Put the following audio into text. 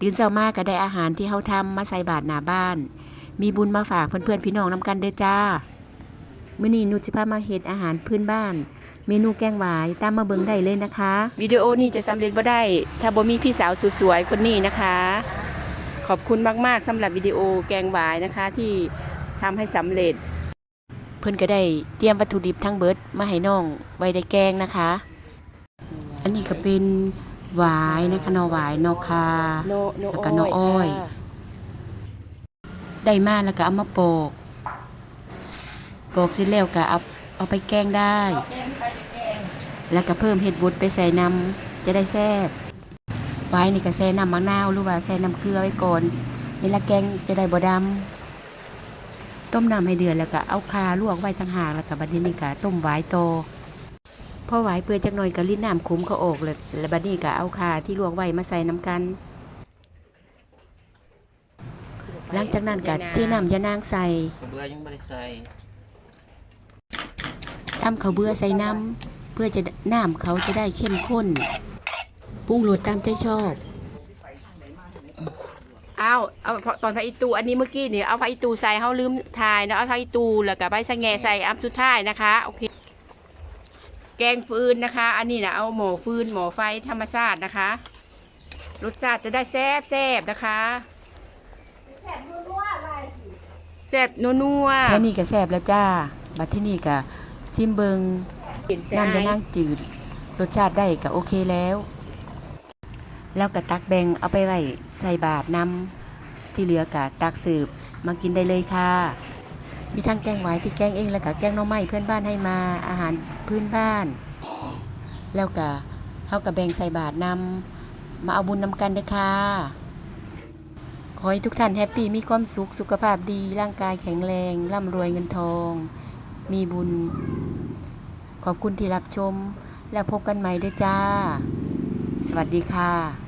ตื่นเช้ามาก็ได้อาหารที่เฮาทำมาใส่บาตรหน้าบ้าน มีบุญมาฝากเพื่อนๆพี่น้องนำกันเด้อจ้ามื้อนี้นุชสิพามาเฮ็ดอาหารพื้นบ้าน เมนูแกงหวายตามมาเบิ่งได้เลยนะคะ วิดีโอนี้จะสำเร็จบ่ได้ ถ้าบ่มีพี่สาวสุดสวยคนนี้นะคะ ขอบคุณมากๆสำหรับวิดีโอแกงหวายนะคะที่ทำให้สำเร็จ เพิ่นก็ได้เตรียมวัตถุดิบทั้งเบิดมาให้น้องไว้ได้แกงนะคะ อันนี้ก็เป็น หวายนะคะหนอหวายหนอคาโนโนแล้วก็โนอ้อย ค่ะได้มาแล้วก็เอามาโปอกโปอกเสร็จแล้วก็เอาเอาไปแกงได้ แล้วก็เพิ่มเห็ดบุดไปใส่น้ำจะได้แซ่บไว้นี่ก็แซ่น้ำมะนาวหรือว่าแซ่น้ำเกลือไว้ก่อนเวลาแกงจะได้บ่ดำต้มน้ำให้เดือดแล้วก็เอาคาลวกไว้ทั้งหากแล้วก็บัดนี้นี่ก็ต้มไว้โต พอไหวเปื่อยจักหน่อยก็ลิ้นน้ำขุมก็ออกเลยแล้วบัดนี้ก็เอาคาที่ลวกไว้มาใส่น้ำกัน หลังจากนั้นก็เทน้ำยานางใส่กระเบือยังไม่ได้ใส่ทำข้าวเบื่อใส่น้ำเพื่อจะน้ำเขาจะได้เข้มข้นปรุงรสตามใจชอบเอาเอาตอนพระอิตูอันนี้เมื่อกี้เนี่ยเอาพระอิตูใส่เฮาลืมถ่ายนะเอาพระอิตูแล้วก็ใบสะแงใส่อันสุดท้ายนะคะ โอเค แกงฟืนนะคะ อันนี้นะเอาหม้อฟืนหม้อไฟธรรมชาตินะคะ รสชาติจะได้แซ่บแซ่บนะคะแซ่บนัวๆแค่นี้ก็แซ่บแล้วจ้าบัดที่นี่ก็ซิมเบิงน้ำจะนั่งจืด รสชาติได้ก็โอเคแล้ว แล้วก็ตักแบ่งเอาไปไว้ใส่บาตรนำที่เหลือก็ตักสืบมากินได้เลยค่ะ มีทั้งแกงหวายที่แกงเองแล้วก็แกงน้องไม้เพื่อนบ้านให้มาอาหารพื้นบ้าน แล้วก็เฮาก็แบ่งใส่บาตรนำมาเอาบุญนำกันเด้อค่ะขอให้ทุกท่านแฮปปี้มีความสุขสุขภาพดี ร่างกายแข็งแรงร่ำรวยเงินทอง มีบุญ ขอบคุณที่รับชม แล้วพบกันใหม่ด้วยจ้า สวัสดีค่ะ